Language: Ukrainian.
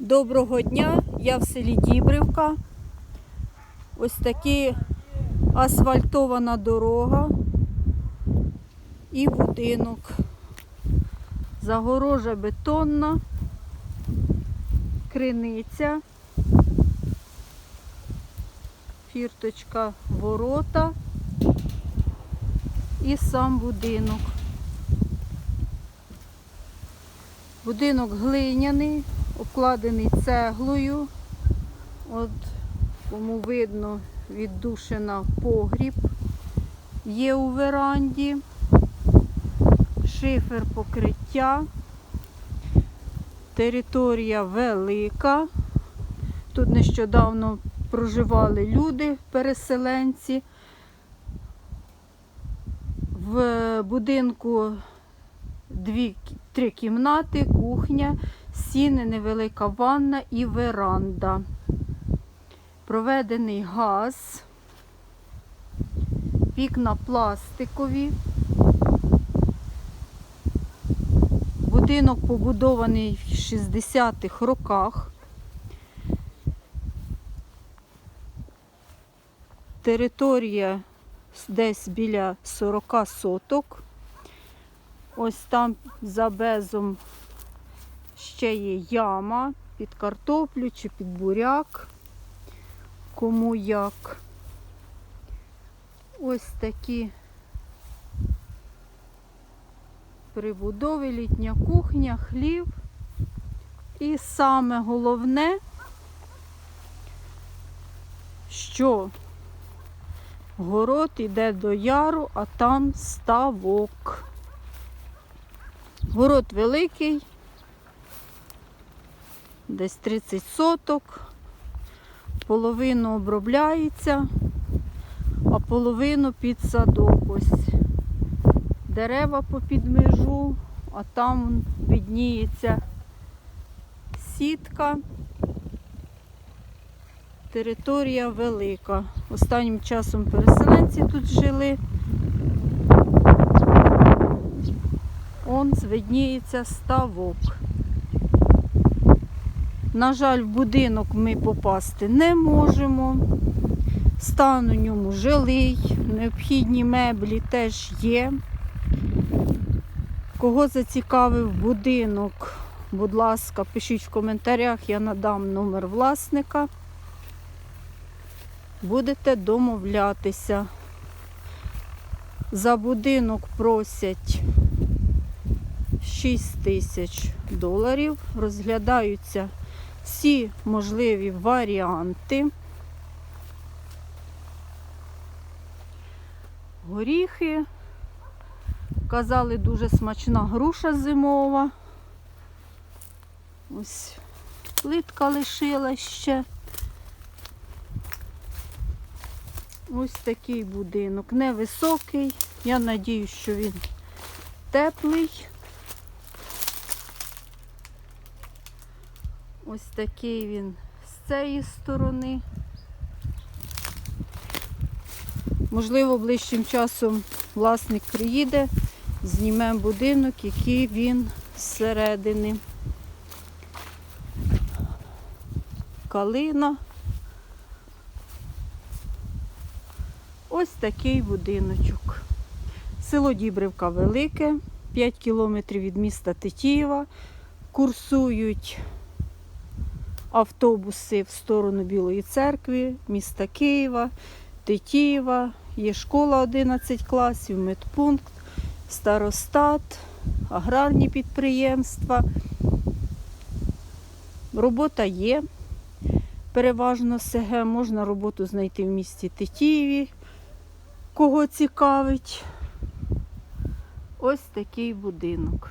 Доброго дня, я в селі Дібрівка. Ось такі асфальтована дорога і будинок. Загорожа бетонна, криниця, фірточка ворота і сам будинок. Будинок глиняний, обкладений цеглою. От кому видно, віддушина погріб є у веранді, шифер покриття, територія велика. Тут нещодавно проживали люди, переселенці. В будинку дві, три кімнати, кухня, стіни, невелика ванна і веранда. Проведений газ, вікна пластикові. Будинок побудований в 60-х роках. Територія десь біля 40 соток. Ось там за безом ще є яма під картоплю чи під буряк. Кому як. Ось такі прибудови, літня кухня, хлів. І саме головне, що город іде до яру, а там ставок. Город великий, десь 30 соток, половину обробляється, а половину під садок. Ось дерева попід межу, а там видніється сітка. Територія велика. Останнім часом переселенці тут жили. Он звидніється ставок. На жаль, в будинок ми попасти не можемо. Стан у ньому жилий, необхідні меблі теж є. Кого зацікавив будинок, будь ласка, пишіть в коментарях, я надам номер власника. Будете домовлятися. За будинок просять 6 тисяч доларів. Розглядаються всі можливі варіанти. Горіхи. Казали, дуже смачна груша зимова. Ось плитка лишила ще. Ось такий будинок. Невисокий. Я надіюсь, що він теплий. Ось такий він з цієї сторони. Можливо, ближчим часом власник приїде, знімемо будинок, який він зсередини. Калина. Ось такий будиночок. Село Дібривка велике, 5 кілометрів від міста Тетіїва. Курсують автобуси в сторону Білої церкви, міста Києва, Тетіїва. Є школа 11 класів, медпункт, старостат, аграрні підприємства. Робота є. Переважно СГ можна роботу знайти в місті Тетіїві, кого цікавить. Ось такий будинок.